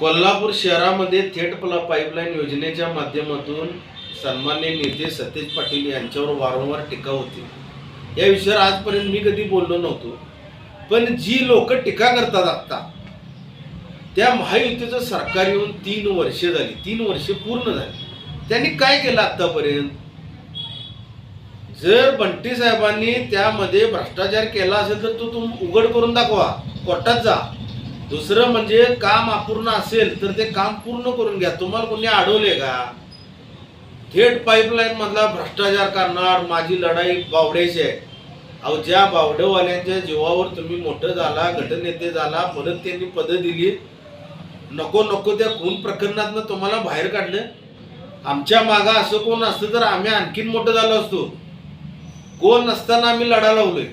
कोल्हापूर शहरामध्ये थेट पला पाईपलाईन योजनेच्या माध्यमातून सन्मान्य नेते सतेज पाटील यांच्यावर वारंवार टीका होती. या विषयावर आजपर्यंत मी कधी बोललो नव्हतो. पण जी लोक टीका करतात आत्ता त्या महायुतीचं सरकार येऊन तीन वर्षे झाली तीन वर्षे पूर्ण झाली. त्यांनी काय केलं आत्तापर्यंत जर बंटी साहेबांनी त्यामध्ये भ्रष्टाचार केला असेल तर तो तुम उघड करून दाखवा. कोर्टात जा. दुसरं म्हणजे काम अपूर्ण असेल तर ते काम पूर्ण करून घ्या. तुम्हाला कोणी अडवले का? थेट पाईपलाईन मधला भ्रष्टाचार करणार माझी लढाई बावड्याची आहे. अहो ज्या बावडेवाल्यांच्या जीवावर तुम्ही मोठं झाला गटनेते झाला परत त्यांनी पदं दिली नको नको त्या खून प्रकरणातनं तुम्हाला बाहेर काढलं? आमच्या मागं असं कोण असतं तर आम्ही आणखीन मोठं झालो असतो. कोण नसताना आम्ही लढा लावलोय.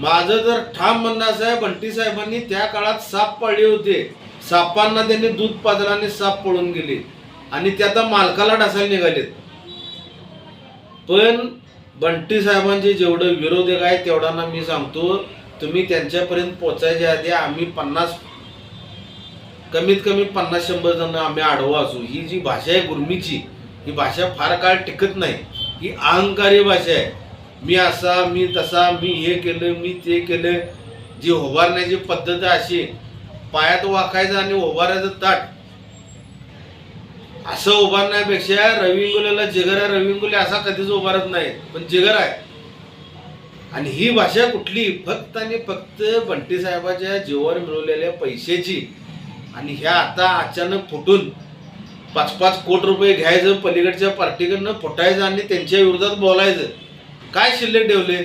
माझं जर ठाम म्हणणं असं आहे बंटी साहेबांनी त्या काळात साप पाळले होते. सापांना त्यांनी दूध पाजलं आणि साप पळून गेले. आणि ते आता मालकाला ढासायला निघालेत. पण बंटी साहेबांचे जेवढं विरोधक आहे तेवढांना मी सांगतो तुम्ही त्यांच्यापर्यंत पोचायच्या आधी आम्ही पन्नास कमीत कमी पन्नास शंभर जण आम्ही आडवा असू. ही जी भाषा आहे गुरमीची ही भाषा फार काळ टिकत नाही. ही अहंकारी भाषा आहे. मी असा मी तसा मी हे केलं मी ते केलं. जी उभारण्याची पद्धत अशी पायात वाकायचं आणि उभारायचं ताट. असं उभारण्यापेक्षा रविंगुल्याला जिगर आहे रविंगुले असा कधीच उभारत नाही पण जिगर आहे. आणि ही भाषा कुठली? फक्त आणि फक्त बंटी साहेबाच्या जीवावर मिळवलेल्या पैशाची. आणि ह्या आता अचानक फुटून पाच पाच कोटी रुपये घ्यायचं पलीकडच्या पार्टीकडनं फुटायचं आणि त्यांच्या विरोधात बोलायचं. काय शिल्लक ठेवले?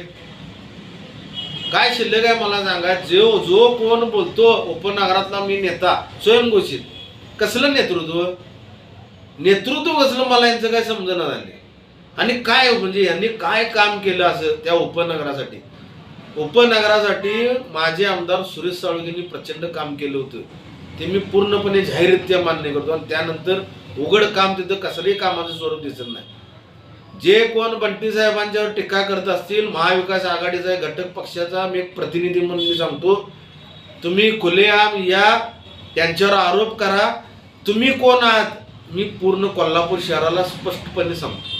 काय शिल्लक आहे मला सांगा? जो जो कोण बोलतो उपनगरातला मी नेता स्वयंघोषित. कसलं नेतृत्व? नेतृत्व कसलं मला यांचं काय समजणं झाले आणि काय म्हणजे यांनी काय काम केलं असं त्या उपनगरासाठी? उपनगरासाठी माझे आमदार सुरेश साळुगेंनी प्रचंड काम केलं होतं. ते मी पूर्णपणे जाहीररित्या मान्य करतो. आणि त्यानंतर उघड काम तिथं कसलंही कामाचं स्वरूप दिसत नाही. जे कोण बंटी साहेबांच्यावर टीका करत असतील महाविकास आघाडीचा घटक पक्षाचा मी एक प्रतिनिधी म्हणून मी सांगतो तुम्ही खुलेआम या त्यांच्यावर आरोप करा. तुम्ही कोण आहात? मी पूर्ण कोल्हापूर शहराला स्पष्टपणे सांगतो.